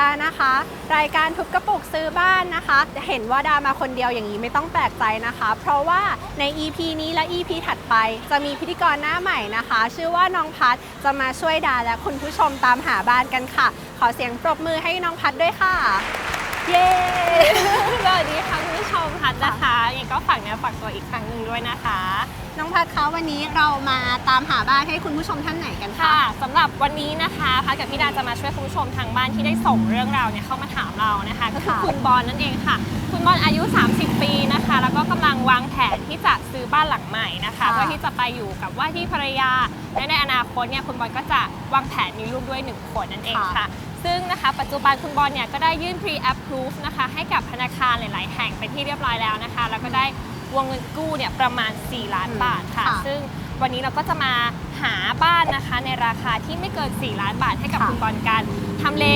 ดานะคะ รายการทุบกระปุกซื้อบ้านนะคะ จะเห็นว่าดามาคนเดียวอย่างนี้ไม่ต้องแปลกใจนะคะ เพราะว่าใน EP นี้และ EP ถัดไป จะมีพิธีกรหน้าใหม่นะคะ ชื่อว่าน้องพัดจะมาช่วยดาและคุณผู้ชมตามหาบ้านกันค่ะ ขอเสียงปรบมือให้น้องพัดด้วยค่ะ เย้ สวัสดีค่ะคุณผู้ชมพัดนะคะยังไงก็ฝ นื้อฝากตัวอีกครั้งหนึ่งด้วยนะคะ น้องพัดคะวันนี้เรามาตามหาบ้านให้คุณผู้ชมท่านไหนกันคะ ค่ะสำหรับวันนี้นะคะพัดกับพี่ดาจะมาช่วยคุณผู้ชมทางบ้านที่ได้ส่งเรื่องราวเนี่ยเข้ามาถามเรานะคะ ก็คือค่ะ คุณบอลนั่นเองค่ะ คุณบอลอายุ 30 ปีนะคะ แล้วก็กำลังวางแผนที่จะซื้อบ้านหลังใหม่นะคะ เพื่อที่จะไปอยู่กับว่าที่ภรรยาและในอนาคตเนี่ยคุณบอลก็จะวางแผนมีลูกด้วยหนึ่งคนนั่นเองค่ะ ซึ่งนะคะ ปัจจุบันคุณบอลเนี่ยก็ได้ยื่น pre approve นะคะให้กับธนาคารหลาย ๆ แห่งเป็นที่เรียบร้อยแล้วนะคะ แล้วก็ได้ วงเงินกู้เนี่ยประมาณ 4 ล้านบาทค่ะ ค่ะ ซึ่งวันนี้เราก็จะมาหาบ้านนะคะ ในราคาที่ไม่เกิน 4 ล้านบาทให้กับค่ะคุณบอลกันทำเล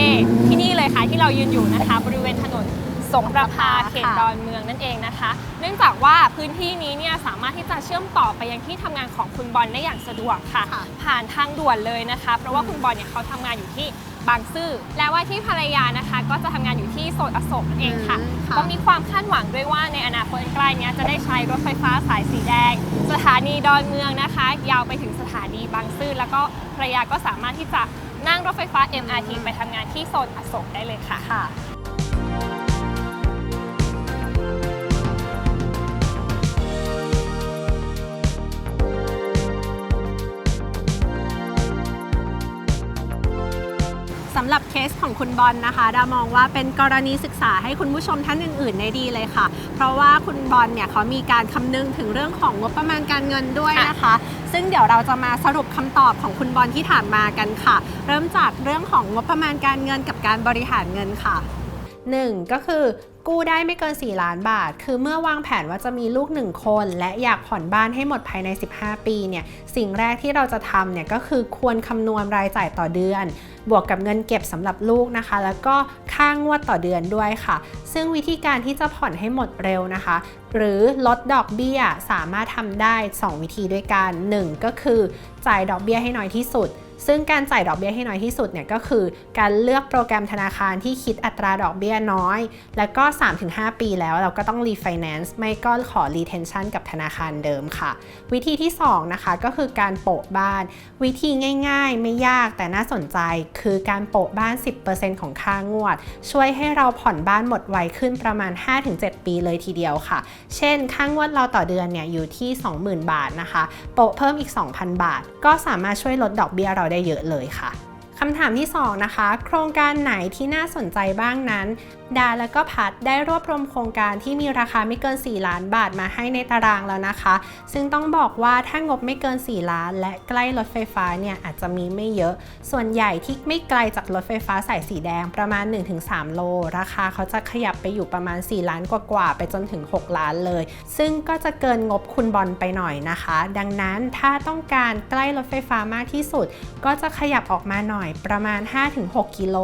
ที่นี่เลยค่ะที่เรายืนอยู่นะคะ บริเวณถนนสงประพาเขตค่ะดอนเมืองนั่นเองนะคะ เนื่องจากว่าพื้นที่นี้เนี่ยสามารถที่จะเชื่อมต่อไปยังที่ทำงานของคุณบอลได้อย่างสะดวกค่ะ ค่ะ ผ่านทางด่วนเลยนะคะ เพราะว่าคุณบอลเนี่ยเขาทำงานอยู่ที่ บางซื่อและว่าที่ภรรยานะคะ ก็จะทำงานอยู่ที่โซนอโศกนั่นเองค่ะอืมค่ะ ก็มีความคาดหวังด้วยว่าในอนาคตใกล้เนี้ยจะได้ใช้รถไฟฟ้าสายสีแดง สถานีดอนเมืองนะคะ ยาวไปถึงสถานีบางซื่อแล้วก็ภรรยาก็สามารถที่จะนั่งรถไฟฟ้า MRT ไปทำงานที่โซนอโศกได้เลยค่ะำหรับเคสของคุณบอลนะคะดามองว่าเป็นกรณีศึกษาให้คุณผู้ชมท่านอื่น ๆ ได้ดีเลยค่ะ เพราะว่าคุณบอลเนี่ยเขามีการคำนึงถึงเรื่องของงบประมาณการเงินด้วยนะคะ ซึ่งเดี๋ยวเราจะมาสรุปคำตอบของคุณบอลที่ถามมากันค่ะ เริ่มจากเรื่องของงบประมาณการเงินกับการบริหารเงินค่ะ 1. ก็คือ กู้ได้ไม่เกิน 4 ล้านบาท คือเมื่อวางแผนว่าจะมีลูก 1 คน และอยากผ่อนบ้านให้หมดภายใน 15 ปีเนี่ย สิ่งแรกที่เราจะทำเนี่ยก็คือควรคำนวณรายจ่ายต่อเดือน บวกกับเงินเก็บสำหรับลูกนะคะ แล้วก็ค่างวดต่อเดือนด้วยค่ะ ซึ่งวิธีการที่จะผ่อนให้หมดเร็วนะคะ หรือลดดอกเบี้ยสามารถทำได้ 2 วิธีด้วยกัน 1 ก็คือจ่ายดอกเบี้ยให้น้อยที่สุด ซึ่งการจ่ายดอกเบี้ยให้น้อยที่สุดเนี่ยก็คือการเลือกโปรแกรมธนาคารที่คิดอัตราดอกเบี้ยน้อย แล้วก็ 3-5 ปีแล้วเราก็ต้อง refinance ไม่ก็ขอ retention กับธนาคารเดิมค่ะ วิธีที่ 2 นะคะก็คือการโปะบ้าน วิธีง่าย ๆ ไม่ยากแต่น่าสนใจ คือการโปะบ้าน 10%ของค่างวด ช่วยให้เราผ่อนบ้านหมดไวขึ้นประมาณ 5-7 ปีเลยทีเดียวค่ะ เช่น ค่างวดเราต่อเดือนเนี่ยอยู่ที่ 20,000 บาทนะคะ โปะเพิ่มอีก 2,000 บาท ก็สามารถช่วยลดดอกเบี้ยเราได้เยอะเลยค่ะำถามที่ 2 นะคะ โครงการไหนที่น่าสนใจบ้างนั้น ดาและก็พัดได้รวบรวมโครงการที่มีราคาไม่เกิน 4 ล้านบาทมาให้ในตารางแล้วนะคะ ซึ่งต้องบอกว่าถ้างบไม่เกิน 4 ล้าน และใกล้รถไฟฟ้าเนี่ยอาจจะมีไม่เยอะ ส่วนใหญ่ที่ไม่ไกลจากรถไฟฟ้าสายสีแดงประมาณ 1-3 โล ราคาเขาจะขยับไปอยู่ประมาณ 4 ล้านกว่าๆไปจนถึง 6 ล้านเลย ซึ่งก็จะเกินงบคุณบอลไปหน่อยนะคะ ดังนั้นถ้าต้องการใกล้รถไฟฟ้ามากที่สุด ก็จะขยับออกมาหน่อยประมาณ 5-6 กิโล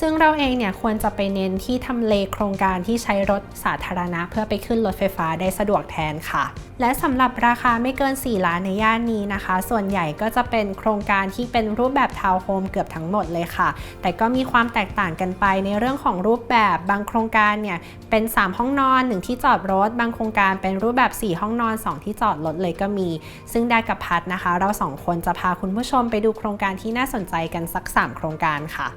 ซึ่งเราเองเนี่ยควรจะไปเน้นที่ทำเลโครงการที่ใช้รถสาธารณะ เพื่อไปขึ้นรถไฟฟ้าได้สะดวกแทนค่ะ และสำหรับราคาไม่เกิน 4 ล้านในย่านนี้นะคะ ส่วนใหญ่ก็จะเป็นโครงการที่เป็นรูปแบบทาวน์โฮมเกือบทั้งหมดเลยค่ะ แต่ก็มีความแตกต่างกันไปในเรื่องของรูปแบบบางโครงการเนี่ยเป็น 3 ห้องนอน 1 ที่จอดรถ บางโครงการเป็นรูปแบบ 4 ห้องนอน 2 ที่จอดรถเลยก็มี ซึ่งได้กับพัดนะคะ เราสองคนจะพาคุณผู้ชมไปดูโครงการที่น่าสนใจกันสัก3 โครงการค่ะ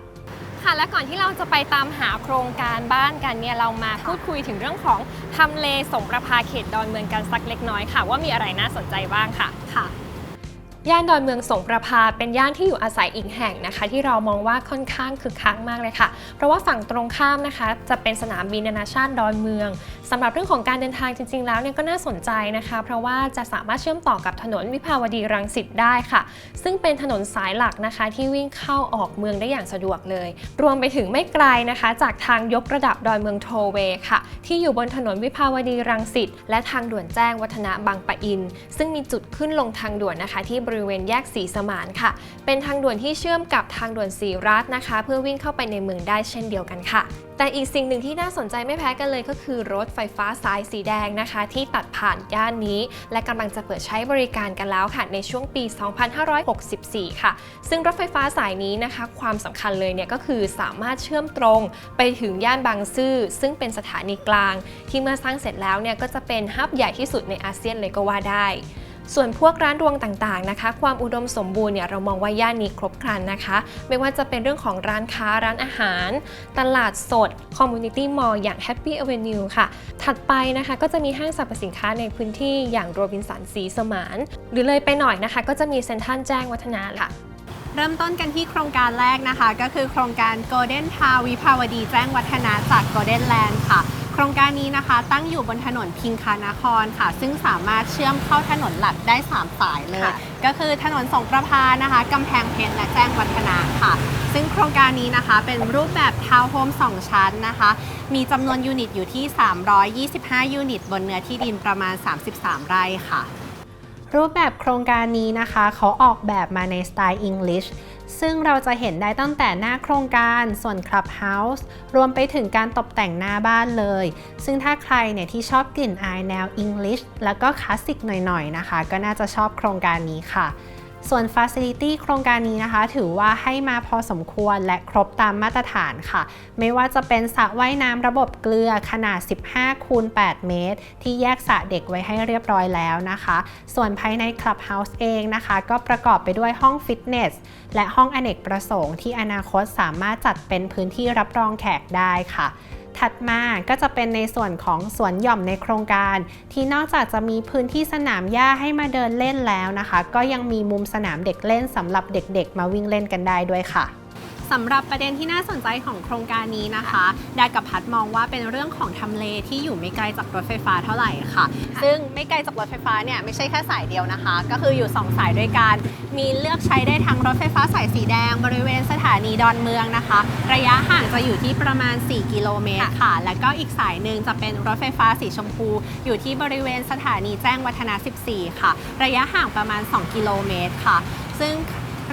ค่ะและก่อนที่เราจะไปตามหาโครงการบ้านกันเนี่ยเรามาพูดคุยถึงเรื่องของทำเลสงประพาเขตดอนเมืองกันสักเล็กน้อยค่ะ ว่ามีอะไรน่าสนใจบ้างค่ะค่ะ ย่านดอนเมืองสงประพาเป็นย่านที่อยู่อาศัยอีกแห่งนะคะ ที่เรามองว่าค่อนข้างคึกคักมากเลยค่ะ เพราะว่าฝั่งตรงข้ามนะคะ จะเป็นสนามบินนานาชาติดอนเมืองสำหรับเรื่องของการเดินทางจริง ๆ แล้วเนี่ยก็น่าสนใจนะคะ เพราะว่าจะสามารถเชื่อมต่อกับถนนวิภาวดีรังสิตได้ค่ะ ซึ่งเป็นถนนสายหลักนะคะ ที่วิ่งเข้าออกเมืองได้อย่างสะดวกเลย รวมไปถึงไม่ไกลนะคะ จากทางยกระดับดอนเมืองโทเวค่ะ ที่อยู่บนถนนวิภาวดีรังสิตและทางด่วนแจ้งวัฒนะบางปะอิน ซึ่งมีจุดขึ้นลงทางด่วนนะคะที่บริเวณแยกสีสมานค่ะ เป็นทางด่วนที่เชื่อมกับทางด่วนสีรัฐนะคะ เพื่อวิ่งเข้าไปในเมืองได้เช่นเดียวกันค่ะ แต่อีกสิ่งหนึ่งที่น่าสนใจไม่แพ้กันเลยก็คือรถไฟฟ้าสายสีแดงนะคะ ที่ตัดผ่านย่านนี้ และกำลังจะเปิดใช้บริการกันแล้วค่ะในช่วงปี 2564 ค่ะ ซึ่งรถไฟฟ้าสายนี้นะคะ ความสำคัญเลยเนี่ยก็คือสามารถเชื่อมตรงไปถึงย่านบางซื่อซึ่งเป็นสถานีกลาง ที่เมื่อสร้างเสร็จแล้วเนี่ยก็จะเป็นฮับใหญ่ที่สุดในอาเซียนเลยก็ว่าได้ ส่วนพวกร้านรวงต่างๆนะคะ ความอุดมสมบูรณ์เนี่ยเรามองว่าย่านนี้ครบครันนะคะ ไม่ว่าจะเป็นเรื่องของร้านค้าร้านอาหาร ตลาดสด Community Mall อย่าง Happy Avenue ค่ะ ถัดไปนะคะก็จะมีห้างสรรพสินค้าในพื้นที่อย่างโรบินสันสีสมาน หรือเลยไปหน่อยนะคะ ก็จะมีเซ็นทรัลแจ้งวัฒนาค่ะเริ่มต้นกันที่โครงการแรกนะคะ ก็คือโครงการ Golden Town วิภาวดีแจ้งวัฒนะจาก Golden Land ค่ะ โครงการนี้นะคะ ตั้งอยู่บนถนนพิงคานครค่ะ ซึ่งสามารถเชื่อมเข้าถนนหลักได้ 3 สายเลยค่ะก็คือถนนสงประพานะคะกำแพงเพชรและแจ้งวัฒนะค่ะ ซึ่งโครงการนี้นะคะเป็นรูปแบบทาวน์โฮม2 ชั้นนะคะ มีจำนวนยูนิตอยู่ที่ 325 ยูนิต บนเนื้อที่ดินประมาณ 33 ไร่ค่ะ รูปแบบโครงการนี้นะคะ เขาออกแบบมาในสไตล์ English ซึ่งเราจะเห็นได้ตั้งแต่หน้าโครงการส่วน Clubhouse รวมไปถึงการตกแต่งหน้าบ้านเลย ซึ่งถ้าใครเนี่ยที่ชอบกลิ่นอายแนว English แล้วก็คลาสสิกหน่อยๆนะคะ ก็น่าจะชอบโครงการนี้ค่ะ ส่วน Facility โครงการนี้นะคะ ถือว่าให้มาพอสมควรและครบตามมาตรฐานค่ะ ไม่ว่าจะเป็นสระว่ายน้ำระบบเกลือขนาด 15คูณ8เมตร ที่แยกสระเด็กไว้ให้เรียบร้อยแล้วนะคะ ส่วนภายใน Clubhouse เองนะคะ ก็ประกอบไปด้วยห้องฟิตเนส และห้องอเนกประสงค์ที่อนาคตสามารถจัดเป็นพื้นที่รับรองแขกได้ค่ะ ถัดมาก็จะเป็นในส่วนของสวนหย่อมในโครงการ ที่นอกจากจะมีพื้นที่สนามหญ้าให้มาเดินเล่นแล้วนะคะ ก็ยังมีมุมสนามเด็กเล่นสำหรับเด็กๆ มาวิ่งเล่นกันได้ด้วยค่ะ สำหรับประเด็นที่น่าสนใจของโครงการนี้นะคะดากับพัดมองว่าเป็นเรื่องของทำเลที่อยู่ไม่ไกลจากรถไฟฟ้าเท่าไหร่ค่ะ ซึ่งไม่ไกลจากรถไฟฟ้าเนี่ยไม่ใช่แค่สายเดียวนะคะ ก็คืออยู่ 2 สายด้วยกัน มีเลือกใช้ได้ทั้งรถไฟฟ้าสายสีแดง บริเวณสถานีดอนเมืองนะคะ ระยะห่างจะอยู่ที่ประมาณ 4 กิโลเมตรค่ะ แล้วก็อีกสายหนึ่งจะเป็นรถไฟฟ้าสีชมพู อยู่ที่บริเวณสถานีแจ้งวัฒนะ 14 ค่ะ ระยะห่างประมาณ 2 กิโลเมตรค่ะ ซึ่ง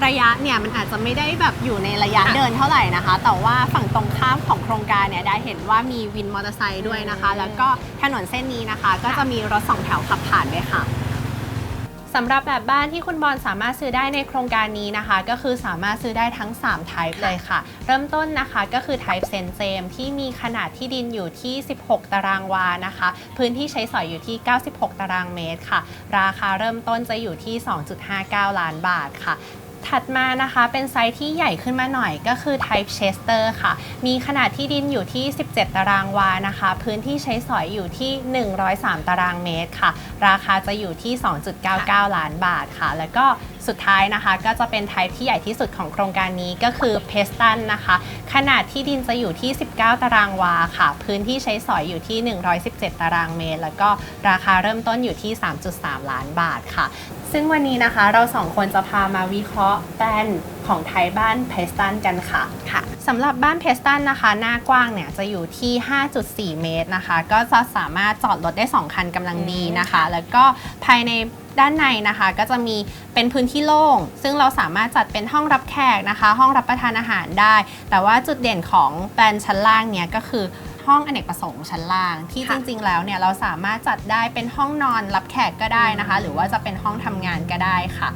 ระยะเนี่ยมันอาจจะไม่ได้แบบอยู่ในระยะค่ะเดินเท่าไหร่นะคะ แต่ว่าฝั่งตรงข้ามของโครงการเนี่ยได้เห็นว่ามีวินมอเตอร์ไซค์ด้วยนะคะ แล้วก็ถนนเส้นนี้นะคะ ก็จะมีรถสองแถวขับผ่านด้วยค่ะสำหรับแบบบ้านที่คุณบอลสามารถซื้อได้ในโครงการนี้นะคะ ก็คือสามารถซื้อได้ทั้ง 3 type เลยค่ะ เริ่มต้นนะคะก็คือ type เซนเจมที่มีขนาดที่ดินอยู่ที่ 16 ตารางวานะคะ พื้นที่ใช้สอยอยู่ที่ 96 ตารางเมตรค่ะ ราคาเริ่มต้นจะอยู่ที่ 2.59 ล้านบาทค่ะ ถัดมานะคะเป็นไซส์ที่ใหญ่ขึ้นมาหน่อยก็คือ Type Chester ค่ะ มีขนาดที่ดินอยู่ที่ 17 ตารางวานะคะ พื้นที่ใช้สอยอยู่ที่ 103 ตารางเมตรค่ะ ราคาจะอยู่ที่ 2.99 ล้านบาทค่ะ แล้วก็สุดท้ายนะคะ ก็จะเป็น Type ที่ใหญ่ที่สุดของโครงการนี้ก็คือ p e s t o n นะคะ ขนาดที่ดินจะอยู่ที่ 19 ตารางวาค่ะ พื้นที่ใช้สอยอยู่ที่ 117 ตารางเมตร แล้วก็ราคาเริ่มต้นอยู่ที่ 3.3 ล้านบาทค่ะ ซึ่งวันนี้นะคะเราสองคนจะพามาวิเคราะห์แบรนด์ของไทยบ้านเพสตันกันค่ะค่ะสำหรับบ้านเพสตันนะคะ หน้ากว้างเนี่ยจะอยู่ที่ 5.4 เมตรนะคะ ก็จะสามารถจอดรถได้ 2 คันกำลังดีนะคะ แล้วก็ภายในด้านในนะคะก็จะมีเป็นพื้นที่โล่ง ซึ่งเราสามารถจัดเป็นห้องรับแขกนะคะ ห้องรับประทานอาหารได้ แต่ว่าจุดเด่นของแบรนด์ชั้นล่างเนี่ยก็คือ ห้องอเนกประสงค์ชั้นล่าง ที่จค่ะ ริง ๆ แล้วเนี่ยเราสามารถจัดได้เป็นห้องนอนรับแขกก็ได้นะคะ หรือว่าจะเป็นห้องทำงานก็ได้ค่ะ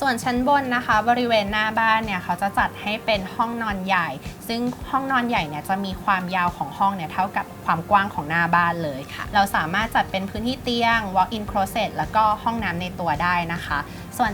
ส่วนชั้นบนนะคะ บริเวณหน้าบ้านเนี่ยเขาจะจัดให้เป็นห้องนอนใหญ่ ซึ่งห้องนอนใหญ่เนี่ยจะมีความยาวของห้องเนี่ยเท่ากับความกว้างของหน้าบ้านเลยค่ะเราสามารถจัดเป็นพื้นที่เตียง walk-in closet แล้วก็ห้องน้ำในตัวได้นะคะ ส่วน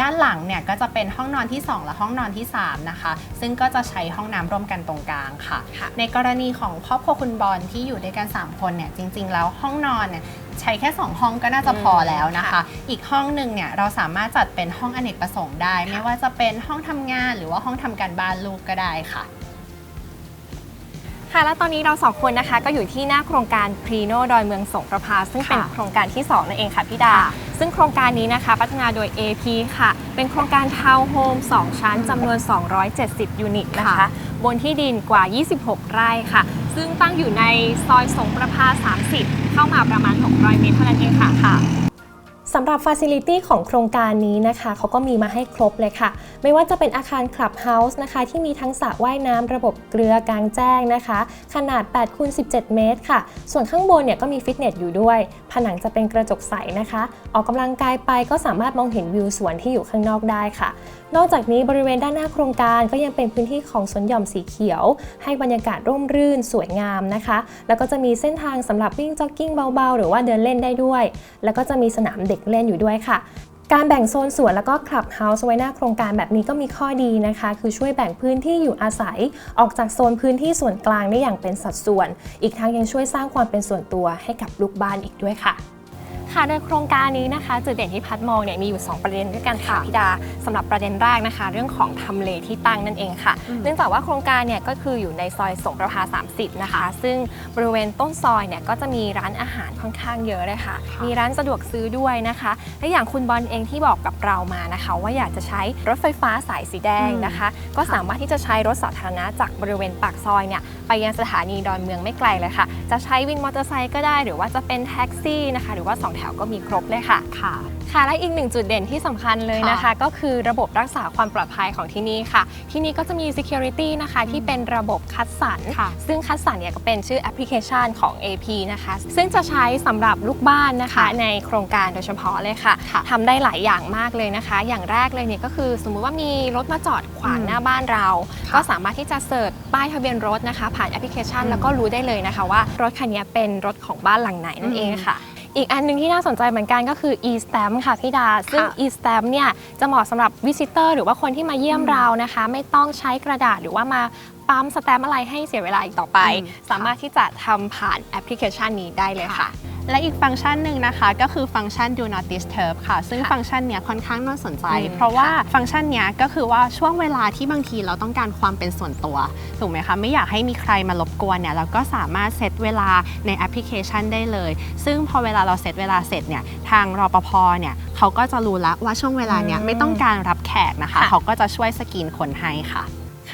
ด้านหลังเนี่ยก็จะเป็นห้องนอนที่ 2 และห้องนอนที่ 3 นะคะ ซึ่งก็จะใช้ห้องน้ำร่วมกันตรงกลางค่ะค่ะ ในกรณีของครอบครัวคุณบอลที่อยู่ด้วยกัน 3 คนเนี่ยจริง ๆ แล้วห้องนอนเนี่ยใช้แค่ 2 ห้องก็น่าจะพอแล้วนะคะค่ะอีกห้องหนึ่งเนี่ยเราสามารถจัดเป็นห้องอเนกประสงค์ได้ค่ะไม่ว่าจะเป็นห้องทำงาน หรือว่าห้องทำการบ้านลูกก็ได้ค่ะค่ะและตอนนี้เราสองคนนะคะก็อยู่ที่หน้าโครงการพรีโนดอยเมืองสงประภาซึ่งเป็นค่ะโครงการที่ 2 นั่นเองค่ะพี่ดาค่ะ ซึ่งโครงการนี้นะคะพัฒนาโดย AP ค่ะ เป็นโครงการทาวน์โฮม2 ชั้นจำนวน 270 ยูนิตนะคะค่ะบนที่ดินกว่า 26 ไร่ค่ะ ซึ่งตั้งอยู่ในซอยสงประภา 30 เข้ามาประมาณ 600 เมตรเท่านั้นเองค่ะค่ะ สำหรับฟ a ซิลิตี้ของโครงการนี้นะคะเขาก็มีมาให้ครบเลยค่ะ ไม่ว่าจะเป็นอาคารคลับเฮาส์นะคะ ที่มีทั้งสระว่ายน้ำระบบเกลือกลางแจ้งนะคะ ขนาด8คูณ17 เมตรค่ะ ส่วนข้างบนเนี่ยก็มีฟิตเนสอยู่ด้วย ผนังจะเป็นกระจกใสนะคะ ออกกำลังกายไปก็สามารถมองเห็นวิวสวนที่อยู่ข้างนอกได้ค่ะ นอกจากนี้บริเวณด้านหน้าโครงการก็ยังเป็นพื้นที่ของสวนหย่อมสีเขียว ให้บรรยากาศร่มรื่นสวยงามนะคะ แล้วก็จะมีเส้นทางสำหรับวิ่งจ็อกกิ้งเบาๆ หรือว่าเดินเล่นได้ด้วย แล้วก็จะมีสนามเด็กกเล่นอยู่ด้วยค่ะการแบ่งโซนสวนแล้วก็คลับเฮาส์ไว้หน้าโครงการแบบนี้ก็มีข้อดีนะคะ คือช่วยแบ่งพื้นที่อยู่อาศัย ออกจากโซนพื้นที่ส่วนกลางได้อย่างเป็นสัดส่วน อีกทั้งยังช่วยสร้างความเป็นส่วนตัวให้กับลูกบ้านอีกด้วยค่ะ ค่ะโดยโครงการนี้นะคะจุดเด่นที่พัดมองเนี่ยมีอยู่ 2 ประเด็นด้วยกันค่ะพี่ดาสำหรับประเด็นแรกนะคะ เรื่องของทำเลที่ตั้งนั่นเองค่ะอืมเนื่องจากว่าโครงการเนี่ยก็คืออยู่ในซอยสงประภา 30 นะคะ ซึ่งบริเวณต้นซอยเนี่ยก็จะมีร้านอาหารค่อนข้างเยอะเลยค่ะค่ะ มีร้านสะดวกซื้อด้วยนะคะ และอย่างคุณบอลเองที่บอกกับเรามานะคะ ว่าอยากจะใช้รถไฟฟ้าสายสีแดงนะคะ ก็สามารถที่จะใช้รถสาธารณะจากบริเวณปากซอยเนี่ยไปยังสถานีดอนเมืองไม่ไกลเลยค่ะ จะใช้วินมอเตอร์ไซค์ก็ได้หรือว่าจะเป็นแท็กซี่นะคะ หรือว่าสองแถวก็มีครบเลยค่ะ ค่ะ ค่ะ และอีกหนึ่งจุดเด่นที่สำคัญเลยนะคะค่ะก็คือระบบรักษาความปลอดภัยของที่นี่ค่ะ ที่นี่ก็จะมี security นะคะ ที่เป็นระบบคัดสรร ค่ะ ซึ่งคัดสรรเนี่ยก็เป็นชื่อแอปพลิเคชันของ AP นะคะ ซึ่งจะใช้สำหรับลูกบ้านนะคะ ค่ะในโครงการโดยเฉพาะเลยค่ะค่ะทำได้หลายอย่างมากเลยนะคะ อย่างแรกเลยเนี่ยก็คือสมมุติว่ามีรถมาจอดขวางอืมหน้าบ้านเรา ค่ะก็สามารถที่จะเสิร์ชป้ายทะเบียนรถนะคะ ผ่านแอปพลิเคชัน อืม แล้วก็รู้ได้เลยนะคะว่ารถคันนี้เป็นรถของบ้านหลังไหนนั่นเองค่ะ อีกอันหนึงที่น่าสนใจเหมือนกันก็คือ e-stamp ค่ะพี่ดา ซึ่งค่ะ e-stamp เนี่ยจะเหมาะสำหรับวิสิเตอร์หรือว่าคนที่มาเยี่ยมอืมเรานะคะ ไม่ต้องใช้กระดาษหรือว่ามาปั๊มสแตมป์อะไรให้เสียเวลาอีกต่อไปอืมสามารถที่จะทำผ่านแอปพลิเคชันนี้ได้เลยค่ะ และอีกฟังก์ชันหนึ่งนะคะก็คือฟังก์ชัน do not disturb ค่ะ ซึ่งค่ะฟังก์ชันเนี้ยค่อนข้างน่าสนใจอืมเพราะว่าฟังก์ชันเนี้ยก็คือว่าช่วงเวลาที่บางทีเราต้องการความเป็นส่วนตัว ถูกไหมคะ ไม่อยากให้มีใครมารบกวนเนี่ยเราก็สามารถเซตเวลาในแอปพลิเคชันได้เลย ซึ่งพอเวลาเราเซตเวลาเสร็จเนี่ยทางรปภเนี่ยเขาก็จะรู้แล้วว่าช่วงเวลาเนี้ยอืมไม่ต้องการรับแขกนะคะค่ะเขาก็จะช่วยสกรีนคนให้ค่ะ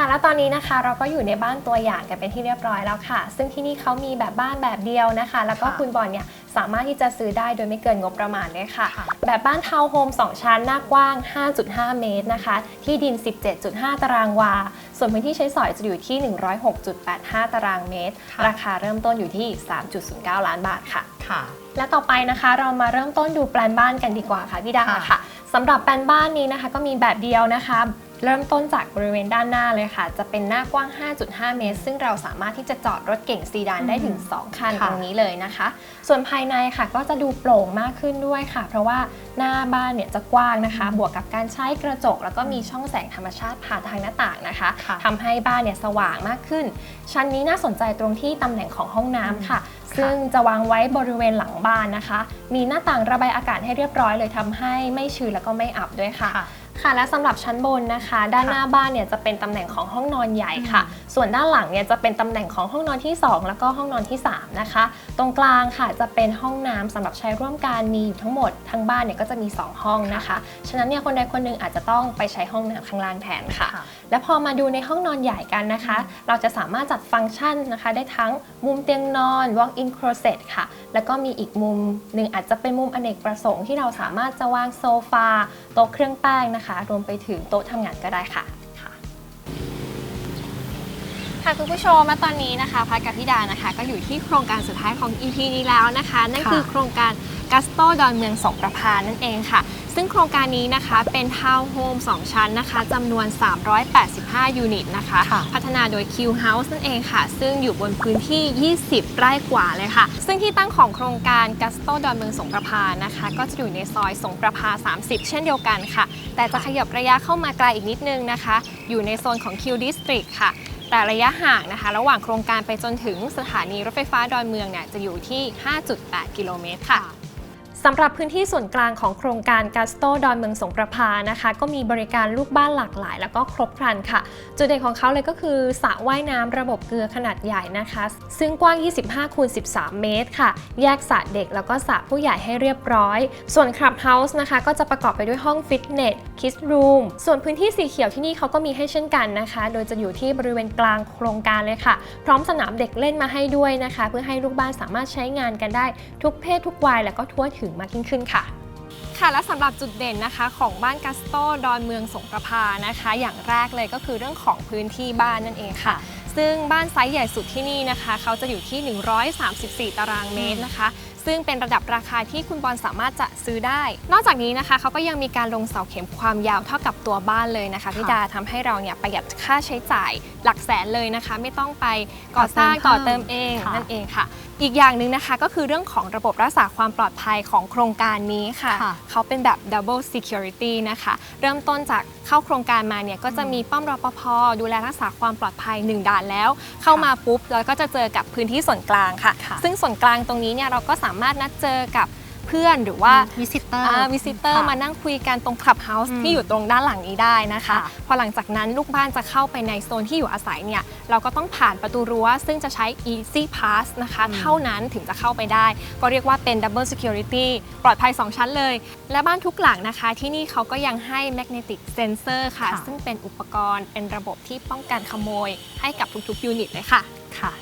ค่ะ และตอนนี้นะคะเราก็อยู่ในบ้านตัวอย่างกันเป็นที่เรียบร้อยแล้วค่ะ ซึ่งที่นี่เขามีแบบบ้านแบบเดียวนะคะ แล้วก็ค่ะคุณบอลเนี่ยสามารถที่จะซื้อได้โดยไม่เกินงบประมาณเลยค่ะค่ะ แบบบ้านทาวน์โฮม2 ชั้นหน้ากว้าง 5.5 เมตรนะคะ ที่ดิน 17.5 ตารางวา ส่วนพื้นที่ใช้สอยจะอยู่ที่ 106.85 ตารางเมตรค่ะราคาเริ่มต้นอยู่ที่ 3.09 ล้านบาทค่ะค่ะและต่อไปนะคะเรามาเริ่มต้นดูแปลนบ้านกันดีกว่าค่ะพี่ดาค่ะค่ะสำหรับแปลนบ้านนี้นะคะ ก็มีแบบเดียวนะคะ เริ่มต้นจากบริเวณด้านหน้าเลยค่ะ จะเป็นหน้ากว้าง 5.5 เมตร ซึ่งเราสามารถที่จะจอดรถเก่งซีดานได้ถึง 2 คันค่ะตรงนี้เลยนะคะ ส่วนภายในค่ะก็จะดูโปร่งมากขึ้นด้วยค่ะ เพราะว่าหน้าบ้านเนี่ยจะกว้างนะคะ บวกกับการใช้กระจก แล้วก็มีช่องแสงธรรมชาติผ่านทางหน้าต่างนะคะค่ะทำให้บ้านเนี่ยสว่างมากขึ้น ชั้นนี้น่าสนใจตรงที่ตำแหน่งของห้องน้ำค่ะ ซึ่งจะวางไว้บริเวณหลังบ้านนะคะ มีหน้าต่างระบายอากาศให้เรียบร้อยเลยทำให้ไม่ชื้นแล้วก็ไม่อับด้วยค่ะค่ะ ค่ะและสำหรับชั้นบนนะคะ ด้านหน้าบ้านเนี่ยจะเป็นตำแหน่งของห้องนอนใหญ่ค่ะ ส่วนด้านหลังเนี่ยจะเป็นตำแหน่งของห้องนอนที่ 2 แล้วก็ห้องนอนที่ 3 นะคะ ตรงกลางค่ะจะเป็นห้องน้ำสำหรับใช้ร่วมกันมีอยู่ทั้งหมดทั้งบ้านเนี่ยก็จะมี 2 ห้องนะคะ ฉะนั้นเนี่ยคนใดคนหนึ่งอาจจะต้องไปใช้ห้องน้ำข้างล่างแทนค่ะค่ะ และพอมาดูในห้องนอนใหญ่กันนะคะ เราจะสามารถจัดฟังก์ชันนะคะ ได้ทั้งมุมเตียงนอน walk-in closet ค่ะ แล้วก็มีอีกมุมหนึ่งอาจจะเป็นมุมอเนกประสงค์ที่เราสามารถจะวางโซฟาโต๊ะเครื่องแป้งนะคะรวมไปถึงโต๊ะทำงานก็ได้ค่ะค่ะคุณผู้ชมมาตอนนี้นะคะพักกับพี่ดานะคะ ก็อยู่ที่โครงการสุดท้ายของ EP นี้แล้วนะคะ นั่นค่ะคือโครงการ กัสโตดอนเมืองสงประพานั่นเองค่ะ ซึ่งโครงการนี้นะคะเป็นทาวน์โฮม2 ชั้นนะคะจำนวน 385 ยูนิตนะคะค่ะพัฒนาโดย Q House นั่นเองค่ะ ซึ่งอยู่บนพื้นที่ 20 ไร่กว่าเลยค่ะ ซึ่งที่ตั้งของโครงการกัสโตดอนเมืองสงประพานะคะ ก็จะอยู่ในซอยสงประพา 30 เช่นเดียวกันค่ะ แต่จะขยับระยะเข้ามาไกลอีกนิดนึงนะคะ อยู่ในโซนของ Q District ค่ะแต่ระยะห่างนะคะ ระหว่างโครงการไปจนถึงสถานีรถไฟฟ้าดอนเมืองเนี่ยจะอยู่ที่ 5.8 กิโลเมตรค่ะสำหรับพื้นที่ส่วนกลางของโครงการกาสโตดอนเมืองสงประพานะคะ ก็มีบริการลูกบ้านหลากหลาย แล้วก็ครบครันค่ะ จุดเด่นของเขาเลยก็คือสระว่ายน้ำระบบเกลือขนาดใหญ่นะคะ ซึ่งกว้าง 25คูณ13 เมตรค่ะ แยกสระเด็กแล้วก็สระผู้ใหญ่ให้เรียบร้อย ส่วนคลับเฮาส์นะคะ ก็จะประกอบไปด้วยห้องฟิตเนสคิสรูมส่วนพื้นที่สีเขียวที่นี่เขาก็มีให้เช่นกันนะคะ โดยจะอยู่ที่บริเวณกลางโครงการเลยค่ะ พร้อมสนามเด็กเล่นมาให้ด้วยนะคะ เพื่อให้ลูกบ้านสามารถใช้งานกันได้ทุกเพศทุกวัยแล้วก็ทั่วถึงมากยิ่งขึ้นค่ะค่ะและสำหรับจุดเด่นนะคะของบ้านกัสโตดอนเมืองสงประพานะคะ อย่างแรกเลยก็คือเรื่องของพื้นที่บ้านนั่นเองค่ะ ซึ่งบ้านไซส์ใหญ่สุดที่นี่นะคะ เขาจะอยู่ที่ 134 ตารางเมตรนะคะ ซึ่งเป็นระดับราคาที่คุณบอลสามารถจะซื้อได้ นอกจากนี้นะคะเขาก็ยังมีการลงเสาเข็มความยาวเท่ากับตัวบ้านเลยนะคะพี่ดาทำให้เราเนี่ยประหยัดค่าใช้จ่ายหลักแสนเลยนะคะ ไม่ต้องไปก่อสร้างต่ต่ออเติเติมมเองค่ะนั่นเองค่ะ อีกอย่างหนึ่งนะคะก็คือเรื่องของระบบรักษาความปลอดภัยของโครงการนี้ค่ะ ค่ะเขาเป็นแบบ double security นะคะ เริ่มต้นจากเข้าโครงการมาเนี่ยก็จะมีป้อมรปภดูแลรักษาความปลอดภัย 1 ด่านแล้ว เข้ามาปุ๊บเราก็จะเจอกับพื้นที่ส่วนกลางค่ะ ค่ะ ซึ่งส่วนกลางตรงนี้เนี่ยเราก็สามารถนัดเจอกับ เพื่อนหรือว่าวิสิเตอร์วิสิเตอร์มานั่งคุยกันตรงคลับเฮาส์อืมที่อยู่ตรงด้านหลังนี้ได้นะคะค่ะพอหลังจากนั้นลูกบ้านจะเข้าไปในโซนที่อยู่อาศัยเนี่ยเราก็ต้องผ่านประตูรั้ว ซึ่งจะใช้ easy pass นะคะอืมเท่านั้นถึงจะเข้าไปได้ ก็เรียกว่าเป็น double security ปลอดภัย 2 ชั้นเลย และบ้านทุกหลังนะคะ ที่นี่เขาก็ยังให้ magnetic sensor ค่ะค่ะซึ่งเป็นอุปกรณ์เป็นระบบที่ป้องกันขโมย ให้กับทุกๆยูนิตเลยค่ะค่ะ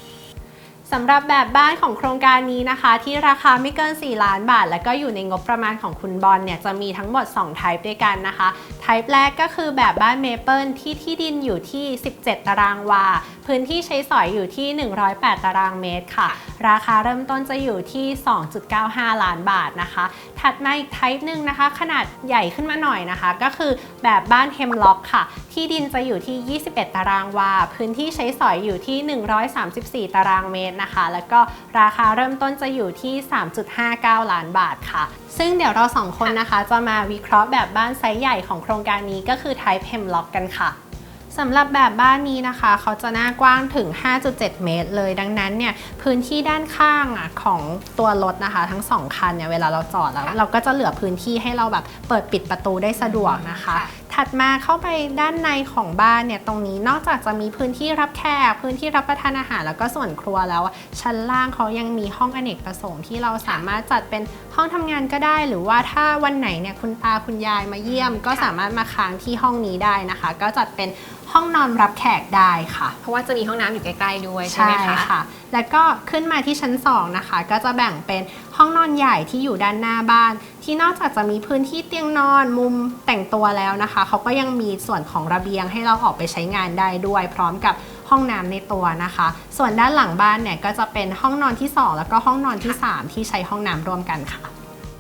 สำหรับแบบบ้านของโครงการนี้นะคะ ที่ราคาไม่เกิน 4 ล้านบาท และก็อยู่ในงบประมาณของคุณบอลเนี่ยจะมีทั้งหมด 2 ไทป์ด้วยกันนะคะ ไทป์แรกก็คือแบบบ้านเมเปิลที่ที่ดินอยู่ที่ 17 ตารางวา พื้นที่ใช้สอยอยู่ที่ 108 ตารางเมตรค่ะ ราคาเริ่มต้นจะอยู่ที่ 2.95 ล้านบาทนะคะ ถัดมาอีก type หนึ่งนะคะ ขนาดใหญ่ขึ้นมาหน่อยนะคะ ก็คือแบบบ้านเฮมล็อกค่ะ ที่ดินจะอยู่ที่ 21 ตารางวา พื้นที่ใช้สอยอยู่ที่ 134 ตารางเมตรนะคะ แล้วก็ราคาเริ่มต้นจะอยู่ที่ 3.59 ล้านบาทค่ะ ซึ่งเดี๋ยวเราสองคนนะคะ จะมาวิเคราะห์แบบบ้านไซส์ใหญ่ของโครงการนี้ก็คือ Type Hemlock กันค่ะ สำหรับแบบบ้านนี้นะคะ เขาจะหน้ากว้างถึง 5.7 เมตร เลย ดังนั้นเนี่ยพื้นที่ด้านข้างอะของตัวรถนะคะ ทั้งสองคันเนี่ยเวลาเราจอดแล้ว เราก็จะเหลือพื้นที่ให้เราแบบเปิดปิดประตูได้สะดวกนะคะถัดมาเข้าไปด้านในของบ้านเนี่ยตรงนี้นอกจากจะมีพื้นที่รับแขกพื้นที่รับประทานอาหาร แล้วก็ส่วนครัวแล้วอะชั้นล่างเขายังมีห้องอเนกประสงค์ที่เราสามารถจัดเป็นห้องทำงานก็ได้ หรือว่าถ้าวันไหนเนี่ยคุณตาคุณยายมาเยี่ยม ก็ค่ะสามารถมาค้างที่ห้องนี้ได้นะคะ ก็จัดเป็นห้องนอนรับแขกได้ค่ะ เพราะว่าจะมีห้องน้ำอยู่ใกล้ๆด้วยใช่ไหมคะค่ะแล้วก็ขึ้นมาที่ชั้น 2 นะคะ ก็จะแบ่งเป็นห้องนอนใหญ่ที่อยู่ด้านหน้าบ้าน ที่นอกจากจะมีพื้นที่เตียงนอนมุมแต่งตัวแล้วนะคะ เขาก็ยังมีส่วนของระเบียงให้เราออกไปใช้งานได้ด้วย พร้อมกับห้องน้ำในตัวนะคะ ส่วนด้านหลังบ้านเนี่ยก็จะเป็นห้องนอนที่ 2 แล้วก็ห้องนอนที่ 3 ที่ใช้ห้องน้ำร่วมกันค่ะ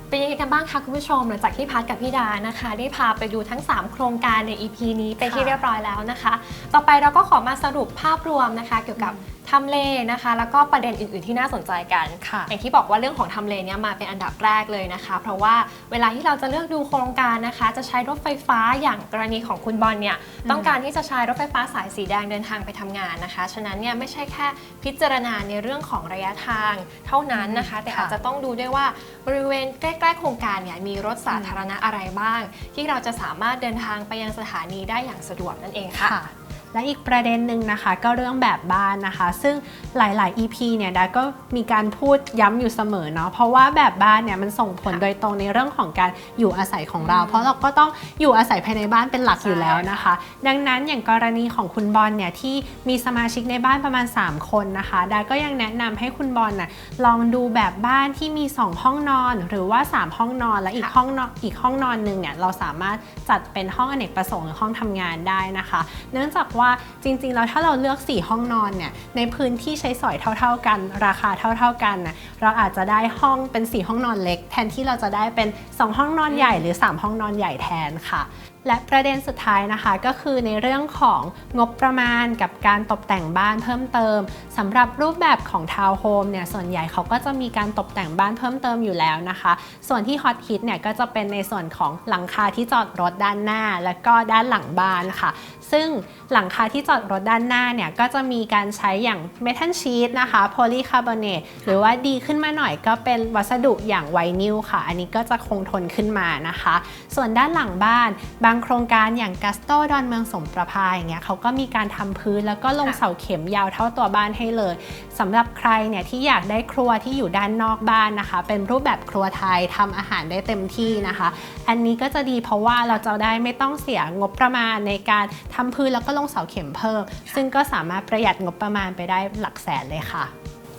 เป็นยังไงกันบ้างคะคุณผู้ชมหลังจากที่พัดกับพี่ดานะคะ ได้พาไปดูทั้ง 3 โครงการใน EP นี้เป็นที่ค่ะเรียบร้อยแล้วนะคะ ต่อไปเราก็ขอมาสรุปภาพรวมนะคะ เกี่ยวกับ ทำเลนะคะ แล้วก็ประเด็นอื่น ๆที่น่าสนใจกันค่ะ อย่างที่บอกว่าเรื่องของทำเลเนี่ยมาเป็นอันดับแรกเลยนะคะ เพราะว่าเวลาที่เราจะเลือกดูโครงการนะคะ จะใช้รถไฟฟ้าอย่างกรณีของคุณบอลเนี่ยต้องการที่จะใช้รถไฟฟ้าสายสีแดงเดินทางไปทำงานนะคะ ฉะนั้นเนี่ยไม่ใช่แค่พิจารณาในเรื่องของระยะทางเท่านั้นนะคะ แต่ค่ะอาจจะต้องดูด้วยว่าบริเวณใกล้ๆโครงการเนี่ยมีรถสาธารณะอะไรบ้าง ที่เราจะสามารถเดินทางไปยังสถานีได้อย่างสะดวกนั่นเองค่ะค่ะ และอีกประเด็นหนึ่งนะคะก็เรื่องแบบบ้านนะคะ ซึ่งหลาย ๆ EP เนี่ยดาก็มีการพูดย้ำอยู่เสมอเนาะเพราะว่าแบบบ้านเนี่ยมันส่งผลโดยตรงในเรื่องของการอยู่อาศัยของเรา เพราะเราก็ต้องอยู่อาศัยภายในบ้านเป็นหลักอยู่แล้วนะคะ ดังนั้นอย่างกรณีของคุณบอลเนี่ยที่มีสมาชิกในบ้านประมาณ 3 คนนะคะดาก็ยังแนะนำให้คุณบอลน่ะลองดูแบบบ้านที่มี 2 ห้องนอน หรือว่า 3 ห้องนอนและอีกห้องนอนอีกห้องนอนหนึ่งเนี่ยเราสามารถจัดเป็นห้องอเนกประสงค์หรือห้องทำงานได้นะคะ เนื่องจากว่าจริงๆ แล้วถ้าเราเลือก 4 ห้องนอนเนี่ยในพื้นที่ใช้สอยเท่า ๆกัน ราคาเท่า ๆกันนะเราอาจจะได้ห้องเป็น 4 ห้องนอนเล็ก แทนที่เราจะได้เป็น 2 ห้องนอนใหญ่หรือ 3 ห้องนอนใหญ่แทนค่ะ และประเด็นสุดท้ายนะคะก็คือในเรื่องของงบประมาณกับการตกแต่งบ้านเพิ่มเติมสำหรับรูปแบบของทาวน์โฮมเนี่ยส่วนใหญ่เขาก็จะมีการตกแต่งบ้านเพิ่มเติมอยู่แล้วนะคะ ส่วนที่ฮอตฮิตเนี่ยก็จะเป็นในส่วนของหลังคาที่จอดรถด้านหน้า และก็ด้านหลังบ้านค่ะ ซึ่งหลังคาที่จอดรถด้านหน้าเนี่ยก็จะมีการใช้อย่างเมทัลชีตนะคะโพลีคาร์บอเนตหรือว่าดีขึ้นมาหน่อยก็เป็นวัสดุอย่างไวนิลค่ะ อันนี้ก็จะคงทนขึ้นมานะคะ ส่วนด้านหลังบ้านบางโครงการอย่างกัสโตดอนเมืองสมประภาอย่างเงี้ยเขาก็มีการทำพื้นแล้วก็ลงค่ะเสาเข็มยาวเท่าตัวบ้านให้เลยสำหรับใครเนี่ยที่อยากได้ครัวที่อยู่ด้านนอกบ้านนะคะ เป็นรูปแบบครัวไทยทำอาหารได้เต็มที่นะคะ อันนี้ก็จะดีเพราะว่าเราจะได้ไม่ต้องเสียงบประมาณในการทำพื้นแล้วก็ลงเสาเข็มเพิ่ม ซึ่งก็สามารถประหยัดงบประมาณไปได้หลักแสนเลยค่ะ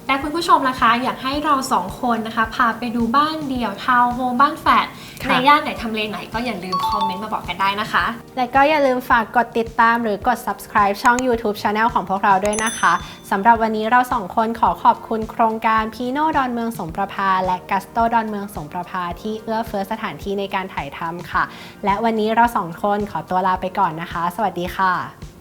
และคุณผู้ชมนะคะ อยากให้เราสองคนนะคะ พาไปดูบ้านเดี่ยวทาวน์โฮมบ้านแฝดค่ะในย่านไหนทำเลไหนก็อย่าลืมคอมเมนต์มาบอกกันได้นะคะ และก็อย่าลืมฝากกดติดตามหรือกด subscribe ช่อง YouTube Channel ของพวกเราด้วยนะคะสำหรับวันนี้เราสองคนขอขอบคุณโครงการพีโนดอนเมืองสงประภา และกัสโตดอนเมืองสงประภา ที่เอื้อเฟื้อสถานที่ในการถ่ายทำค่ะ และวันนี้เราสองคนขอตัวลาไปก่อนนะคะ สวัสดีค่ะ